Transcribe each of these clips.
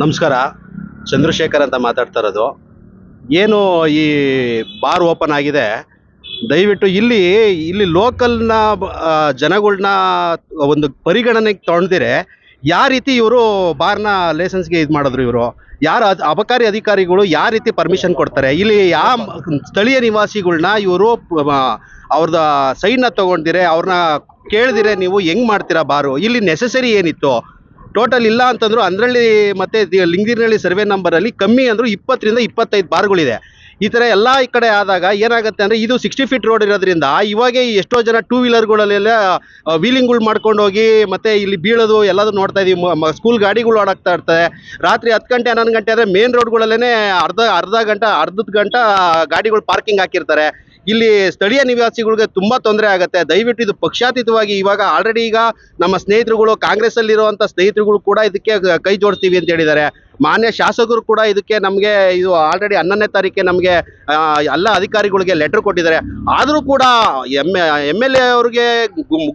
ನಮಸ್ಕಾರ. ಚಂದ್ರಶೇಖರ್ ಅಂತ ಮಾತಾಡ್ತಾ ಇರೋದು. ಏನು ಈ ಬಾರ್ ಓಪನ್ ಆಗಿದೆ. ದಯವಿಟ್ಟು ಇಲ್ಲಿ ಇಲ್ಲಿ ಲೋಕಲ್ನ ಜನಗಳನ್ನ ಒಂದು ಪರಿಗಣನೆಗೆ ತೊಗೊಂಡಿರೆ ಯಾವ ರೀತಿ ಇವರು ಬಾರ್ನ ಲೈಸೆನ್ಸ್ಗೆ ಇದು ಮಾಡಿದ್ರು ಇವರು? ಯಾರು ಅಬಕಾರಿ ಅಧಿಕಾರಿಗಳು ಯಾವ ರೀತಿ ಪರ್ಮಿಷನ್ ಕೊಡ್ತಾರೆ? ಇಲ್ಲಿ ಯಾವ ಸ್ಥಳೀಯ ನಿವಾಸಿಗಳನ್ನ ಇವರು ಅವ್ರದ ಸೈನ್ನ ತೊಗೊಂಡಿರೆ ಅವ್ರನ್ನ ಕೇಳಿದಿರೆ ನೀವು ಹೆಂಗ್ ಮಾಡ್ತೀರಾ ಬಾರು? ಇಲ್ಲಿ ನೆಸೆಸರಿ ಏನಿತ್ತು? ಟೋಟಲ್ ಇಲ್ಲ ಅಂತಂದ್ರು ಅಂದ್ರಳ್ಳಿ ಮತ್ತೆ ಲಿಂಗದಿನಹಳ್ಳಿ ಸರ್ವೆ ನಂಬರಲ್ಲಿ ಕಮ್ಮಿ ಅಂದರೂ ಇಪ್ಪತ್ತರಿಂದ ಇಪ್ಪತ್ತೈದು ಬಾರ್ಗಳಿದೆ. ಈ ಥರ ಎಲ್ಲ ಈ ಕಡೆ ಆದಾಗ ಏನಾಗುತ್ತೆ ಅಂದರೆ ಇದು ಸಿಕ್ಸ್ಟಿ ಫೀಟ್ ರೋಡ್ ಇರೋದ್ರಿಂದ ಇವಾಗೆ ಎಷ್ಟೋ ಜನ ಟೂ ವೀಲರ್ಗಳಲ್ಲೆಲ್ಲ ವೀಲಿಂಗ್ಗಳು ಮಾಡ್ಕೊಂಡು ಹೋಗಿ ಮತ್ತೆ ಇಲ್ಲಿ ಬೀಳೋದು ಎಲ್ಲದೂ ನೋಡ್ತಾ ಇದೀವಿ. ಸ್ಕೂಲ್ ಗಾಡಿಗಳು ಓಡಾಗ್ತಾ ಇರ್ತದೆ ರಾತ್ರಿ ಹತ್ತು ಗಂಟೆ, ಹನ್ನೊಂದು ಗಂಟೆ ಆದರೆ ಮೇನ್ ರೋಡ್ಗಳಲ್ಲೇ ಅರ್ಧ ಅರ್ಧ ಗಂಟೆ, ಅರ್ಧದ ಗಂಟೆ ಗಾಡಿಗಳು ಪಾರ್ಕಿಂಗ್ ಹಾಕಿರ್ತಾರೆ. ಇಲ್ಲಿ ಸ್ಥಳೀಯ ನಿವಾಸಿಗಳಿಗೆ ತುಂಬಾ ತೊಂದರೆ ಆಗುತ್ತೆ. ದಯವಿಟ್ಟು ಇದು ಪಕ್ಷಾತೀತವಾಗಿ ಇವಾಗ ಆಲ್ರೆಡಿ ಈಗ ನಮ್ಮ ಸ್ನೇಹಿತರುಗಳು ಕಾಂಗ್ರೆಸ್ ಅಲ್ಲಿರುವಂತ ಸ್ನೇಹಿತರುಗಳು ಕೂಡ ಇದಕ್ಕೆ ಕೈ ಜೋಡಿಸ್ತೀವಿ ಅಂತ ಹೇಳಿದ್ದಾರೆ. ಮಾನ್ಯ ಶಾಸಕರು ಕೂಡ ಇದಕ್ಕೆ ನಮಗೆ ಇದು ಆಲ್ರೆಡಿ ಹನ್ನೊಂದನೇ ತಾರೀಕೆ ನಮಗೆ ಎಲ್ಲ ಅಧಿಕಾರಿಗಳಿಗೆ ಲೆಟರ್ ಕೊಟ್ಟಿದ್ದಾರೆ. ಆದರೂ ಕೂಡ ಎಂ ಎಂ ಎಲ್ ಎ ಅವ್ರಿಗೆ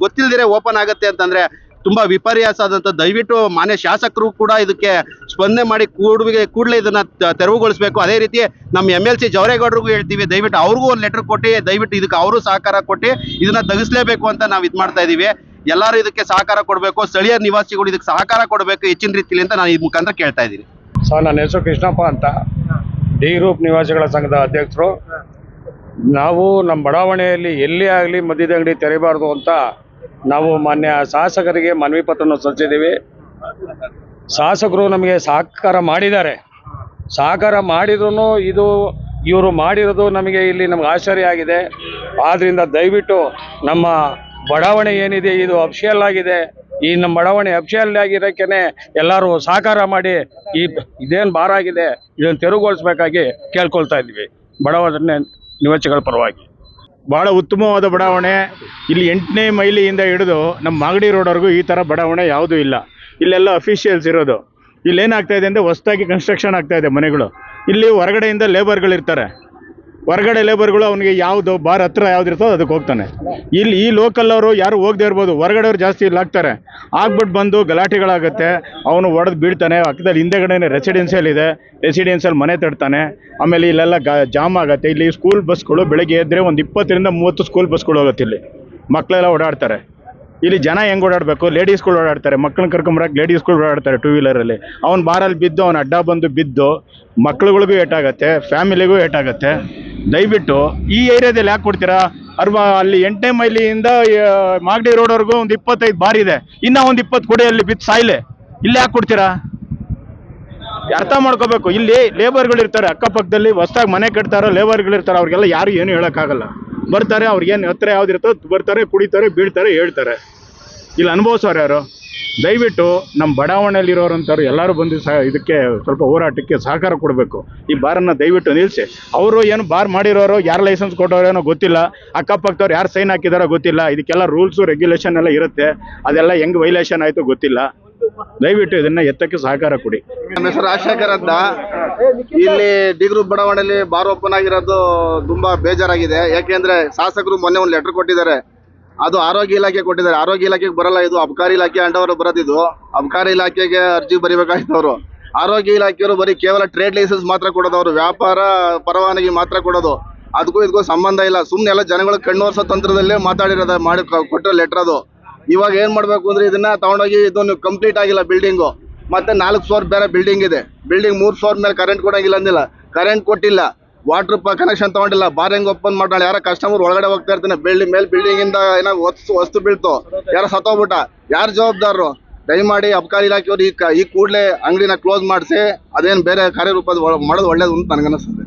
ಗೊತ್ತಿಲ್ಲದಿರೇ ಓಪನ್ ಆಗುತ್ತೆ ಅಂತಂದ್ರೆ ತುಂಬಾ ವಿಪರ್ಯಾಸ ಆದಂತ ದಯವಿಟ್ಟು ಮಾನ್ಯ ಶಾಸಕರು ಕೂಡ ಇದಕ್ಕೆ ಸ್ಪಂದನೆ ಮಾಡಿ ಕೂಡುವಿಗೆ ಕೂಡಲೇ ಇದನ್ನ ತೆರವುಗೊಳಿಸಬೇಕು. ಅದೇ ರೀತಿ ನಮ್ಮ ಎಂ ಎಲ್ ಸಿ ಜವರೇಗೌಡರಿಗೂ ಹೇಳ್ತೀವಿ ದಯವಿಟ್ಟು ಅವ್ರಿಗೂ ಒಂದು ಲೆಟರ್ ಕೊಟ್ಟು ದಯವಿಟ್ಟು ಇದಕ್ಕೆ ಅವರು ಸಹಕಾರ ಕೊಟ್ಟು ಇದನ್ನ ತೆಗಿಸ್ಲೇಬೇಕು ಅಂತ ನಾವು ಇದು ಮಾಡ್ತಾ ಇದೀವಿ. ಎಲ್ಲರೂ ಇದಕ್ಕೆ ಸಹಕಾರ ಕೊಡಬೇಕು. ಸ್ಥಳೀಯ ನಿವಾಸಿಗಳು ಇದಕ್ಕೆ ಸಹಕಾರ ಕೊಡಬೇಕು ಹೆಚ್ಚಿನ ರೀತಿಯಲ್ಲಿ ಅಂತ ನಾನು ಈ ಮುಖಾಂತರ ಕೇಳ್ತಾ ಇದ್ದೀನಿ. ಸರ್ ನನ್ನ ಹೆಸರು ಕೃಷ್ಣಪ್ಪ ಅಂತ. ಡಿ ಗ್ರೂಪ್ ನಿವಾಸಿಗಳ ಸಂಘದ ಅಧ್ಯಕ್ಷರು. ನಾವು ನಮ್ಮ ಬಡಾವಣೆಯಲ್ಲಿ ಎಲ್ಲಿ ಆಗಲಿ ಮದ್ಯದ ಅಂಗಡಿ ತೆರೆಯಬಾರ್ದು ಅಂತ ನಾವು ಮಾನ್ಯ ಶಾಸಕರಿಗೆ ಮನವಿ ಪತ್ರವನ್ನು ಸಲ್ಲಿಸಿದ್ದೀವಿ. ಶಾಸಕರು ನಮಗೆ ಸಹಕಾರ ಮಾಡಿದ್ದಾರೆ. ಸಹಕಾರ ಮಾಡಿದ್ರು ಇದು ಇವರು ಮಾಡಿರೋದು ನಮಗೆ ಇಲ್ಲಿ ನಮ್ಗೆ ಆಶ್ಚರ್ಯ ಆಗಿದೆ. ಆದ್ದರಿಂದ ದಯವಿಟ್ಟು ನಮ್ಮ ಬಡಾವಣೆ ಏನಿದೆ, ಇದು ಅಫಿಷಿಯಲ್ ಆಗಿದೆ. ಈ ನಮ್ಮ ಬಡಾವಣೆ ಅಫಿಷಿಯಲ್ ಆಗಿರೋಕ್ಕೇನೆ ಎಲ್ಲರೂ ಸಹಕಾರ ಮಾಡಿ ಈ ಇದೇನು ಭಾರ ಆಗಿದೆ, ಇದನ್ನು ತೆರವುಗೊಳಿಸ್ಬೇಕಾಗಿ ಕೇಳ್ಕೊಳ್ತಾ ಇದ್ವಿ ಬಡಾವಣೆ ನಿವಾಸಿಗಳ ಪರವಾಗಿ. ಭಾಳ ಉತ್ತಮವಾದ ಬಡಾವಣೆ. ಇಲ್ಲಿ ಎಂಟನೇ ಮೈಲಿಯಿಂದ ಹಿಡಿದು ನಮ್ಮ ಮಾಗಡಿ ರೋಡ್ವರೆಗೂ ಈ ಥರ ಬಡಾವಣೆ ಯಾವುದೂ ಇಲ್ಲ. ಇಲ್ಲೆಲ್ಲ ಅಫಿಷಿಯಲ್ಸ್ ಇರೋದು. ಇಲ್ಲಿ ಏನಾಗ್ತಾ ಇದೆ ಅಂದರೆ ಹೊಸ್ದಾಗಿ ಕನ್ಸ್ಟ್ರಕ್ಷನ್ ಆಗ್ತಾ ಇದೆ ಮನೆಗಳು. ಇಲ್ಲಿ ಹೊರಗಡೆಯಿಂದ ಲೇಬರ್ಗಳಿರ್ತಾರೆ ಹೊರಗಡೆ ಲೇಬರ್ಗಳು ಅವನಿಗೆ ಯಾವುದು ಬಾರ್ ಹತ್ರ ಯಾವ್ದು ಇರ್ತದೋ ಅದಕ್ಕೆ ಹೋಗ್ತಾನೆ. ಇಲ್ಲಿ ಈ ಲೋಕಲ್ ಅವರು ಯಾರು ಹೋಗದೆ ಇರ್ಬೋದು ಹೊರಗಡೆಯವ್ರು ಜಾಸ್ತಿ ಇಲ್ಲಿ ಹಾಕ್ತಾರೆ ಆಗ್ಬಿಟ್ಟು ಬಂದು ಗಲಾಟೆಗಳಾಗುತ್ತೆ, ಅವನು ಹೊಡೆದು ಬೀಳ್ತಾನೆ ಪಕ್ಕದಲ್ಲಿ ಹಿಂದೆಗಡೆನೆ ರೆಸಿಡೆನ್ಸಿಯಲ್ ಇದೆ ರೆಸಿಡೆನ್ಸಿಯಲ್ ಮನೆ ತಡ್ತಾನೆ ಆಮೇಲೆ ಇಲ್ಲೆಲ್ಲ ಗ, ಜಾಮ್ ಆಗುತ್ತೆ. ಇಲ್ಲಿ ಸ್ಕೂಲ್ ಬಸ್ಗಳು ಬೆಳಗ್ಗೆ ಎದ್ದರೆ ಒಂದು ಇಪ್ಪತ್ತರಿಂದ ಮೂವತ್ತು ಸ್ಕೂಲ್ ಬಸ್ಗಳು ಹೋಗುತ್ತೆ ಇಲ್ಲಿ. ಮಕ್ಕಳೆಲ್ಲ ಓಡಾಡ್ತಾರೆ. ಇಲ್ಲಿ ಜನ ಹೆಂಗೆ ಓಡಾಡಬೇಕು? ಲೇಡೀಸ್ಗಳು ಓಡಾಡ್ತಾರೆ, ಮಕ್ಕಳನ್ನ ಕರ್ಕೊಂಬರಕ್ಕೆ ಲೇಡೀಸ್ಗಳು ಓಡಾಡ್ತಾರೆ ಟೂ ವೀಲರಲ್ಲಿ ಅವ್ನು ಬಾರಲ್ಲಿ ಬಿದ್ದು, ಅವ್ನು ಅಡ್ಡ ಬಂದು ಬಿದ್ದು, ಮಕ್ಳುಗಳಿಗೂ ಏಟಾಗತ್ತೆ ಫ್ಯಾಮಿಲಿಗೂ ಏಟಾಗತ್ತೆ. ದಯವಿಟ್ಟು ಈ ಏರಿಯಾದಲ್ಲಿ ಯಾಕೆ ಕೊಡ್ತೀರಾ? ಅರ್ವ, ಅಲ್ಲಿ ಎಂಟನೇ ಮೈಲಿಯಿಂದ ಮಾಗಡಿ ರೋಡ್ವರೆಗೂ ಒಂದು ಇಪ್ಪತ್ತೈದು ಬಾರಿ ಇದೆ. ಇನ್ನೂ ಒಂದು ಇಪ್ಪತ್ತು ಕೊಡಿ ಅಲ್ಲಿ ಬಿದ್ದು ಸಾಯಿಲೆ. ಇಲ್ಲಿ ಯಾಕೆ ಕೊಡ್ತೀರಾ? ಅರ್ಥ ಮಾಡ್ಕೋಬೇಕು. ಇಲ್ಲಿ ಲೇಬರ್ಗಳು ಇರ್ತಾರೆ ಅಕ್ಕಪಕ್ಕದಲ್ಲಿ ಹೊಸ್ದಾಗಿ ಮನೆ ಕಟ್ತಾರೋ ಲೇಬರ್ಗಳಿರ್ತಾರೆ ಅವ್ರಿಗೆಲ್ಲ ಯಾರು ಏನು ಹೇಳೋಕ್ಕಾಗಲ್ಲ. ಬರ್ತಾರೆ, ಅವ್ರಿಗೇನು ಹತ್ರ ಯಾವ್ದು ಇರ್ತೋ ಬರ್ತಾರೆ, ಕುಡಿತಾರೆ, ಬೀಳ್ತಾರೆ, ಹೇಳ್ತಾರೆ. ಇಲ್ಲಿ, ಅನುಭವಿಸೋರು ಯಾರು? ದಯವಿಟ್ಟು ನಮ್ಮ ಬಡಾವಣೆಯಲ್ಲಿರೋರಂಥವ್ರು ಎಲ್ಲರೂ ಬಂದು ಸಹ ಇದಕ್ಕೆ ಸ್ವಲ್ಪ ಹೋರಾಟಕ್ಕೆ ಸಹಕಾರ ಕೊಡಬೇಕು. ಈ ಬಾರನ್ನು ದಯವಿಟ್ಟು ನಿಲ್ಲಿಸಿ. ಅವರು ಏನು ಬಾರ್ ಮಾಡಿರೋರು, ಯಾರು ಲೈಸೆನ್ಸ್ ಕೊಟ್ಟವ್ರೇನೋ ಗೊತ್ತಿಲ್ಲ. ಅಕ್ಕಪಕ್ಕದವ್ರು ಯಾರು ಸೈನ್ ಹಾಕಿದಾರೋ ಗೊತ್ತಿಲ್ಲ. ಇದಕ್ಕೆಲ್ಲ ರೂಲ್ಸು, ರೆಗ್ಯುಲೇಷನ್ ಎಲ್ಲ ಇರುತ್ತೆ. ಅದೆಲ್ಲ ಹೆಂಗೆ ವೈಲೇಷನ್ ಆಯಿತು ಗೊತ್ತಿಲ್ಲ. ದಯವಿಟ್ಟು ಇದನ್ನ ಎತ್ತಕ್ಕೆ ಸಹಕಾರ ಕೊಡಿ. ನಮ್ಮ ಹೆಸರು ರಾಜಶೇಖರ್ ಅಂತ. ಇಲ್ಲಿ ಡಿಗ್ರು ಬಡಾವಣೆಯಲ್ಲಿ ಬಾರ್ ಓಪನ್ ಆಗಿರೋದು ತುಂಬಾ ಬೇಜಾರಾಗಿದೆ. ಯಾಕೆಂದ್ರೆ ಶಾಸಕರು ಮೊನ್ನೆ ಒಂದು ಲೆಟರ್ ಕೊಟ್ಟಿದ್ದಾರೆ. ಅದು ಆರೋಗ್ಯ ಇಲಾಖೆ ಕೊಟ್ಟಿದ್ದಾರೆ. ಆರೋಗ್ಯ ಇಲಾಖೆಗೆ ಬರಲ್ಲ ಇದು. ಅಬಕಾರಿ ಇಲಾಖೆ ಅಂಡವರು ಬರೋದಿದು. ಅಬಕಾರಿ ಇಲಾಖೆಗೆ ಅರ್ಜಿ ಬರಿಬೇಕಾಗಿತ್ತು ಅವರು. ಆರೋಗ್ಯ ಇಲಾಖೆಯವರು ಬರೀ ಕೇವಲ ಟ್ರೇಡ್ ಲೈಸೆನ್ಸ್ ಮಾತ್ರ ಕೊಡೋದು ಅವರು. ವ್ಯಾಪಾರ ಪರವಾನಗಿ ಮಾತ್ರ ಕೊಡೋದು. ಅದಕ್ಕೂ ಇದಕ್ಕೂ ಸಂಬಂಧ ಇಲ್ಲ. ಸುಮ್ಮನೆ ಎಲ್ಲ ಜನಗಳ ಕಣ್ಣೋರ್ಸೋ ತಂತ್ರದಲ್ಲೇ ಮಾತಾಡಿರೋದ ಮಾಡಿ ಕೊಟ್ಟರೆ ಲೆಟರ್ ಅದು. ಇವಾಗ ಏನು ಮಾಡಬೇಕು ಅಂದ್ರೆ ಇದನ್ನ ತಗೊಂಡೋಗಿ ಇದನ್ನು ಕಂಪ್ಲೀಟ್ ಆಗಿಲ್ಲ ಬಿಲ್ಡಿಂಗು ಮತ್ತೆ ನಾಲ್ಕು ಫ್ಲೋರ್ ಬೇರೆ ಬಿಲ್ಡಿಂಗ್ ಇದೆ. ಬಿಲ್ಡಿಂಗ್ ಮೂರು ಫ್ಲೋರ್ ಮೇಲೆ ಕರೆಂಟ್ ಕೊಡಂಗಿಲ್ಲ ಅಂದಿಲ್ಲ. ಕರೆಂಟ್ ಕೊಟ್ಟಿಲ್ಲ. ವಾಟರ್ ಕನೆಕ್ಷನ್ ತಗೊಂಡಿಲ್ಲ. ಬಾರ್ ಹೆಂಗ್ ಓಪನ್ ಮಾಡ್ತಾಳೆ ಯಾರ ಕಸ್ಟಮರ್ ಒಳಗಡೆ ಹೋಗ್ತಾ ಇರ್ತಾನೆ. ಬಿಲ್ಡಿಂಗ್ ಮೇಲೆ ಬಿಲ್ಡಿಂಗ್ ಇಂದ ಏನೋ ವಸ್ತು ವಸ್ತು ಬೀಳ್ತು. ಯಾರೋ ಸತ್ತೋಗ್ಬಿಟ್ಟ. ಯಾರು ಜವಾಬ್ದಾರರು? ದಯಮಾಡಿ ಅಬಕಾರಿ ಇಲಾಖೆಯವರು ಈ ಈ ಕೂಡಲೇ ಅಂಗಡಿನ ಕ್ಲೋಸ್ ಮಾಡಿಸಿ, ಅದೇನು ಬೇರೆ ಕಾರ್ಯರೂಪದ ಒಳ- ಮಾಡೋದು ಒಳ್ಳೇದು ಅಂತ ನನಗನ್ನಿಸ್ತದೆ.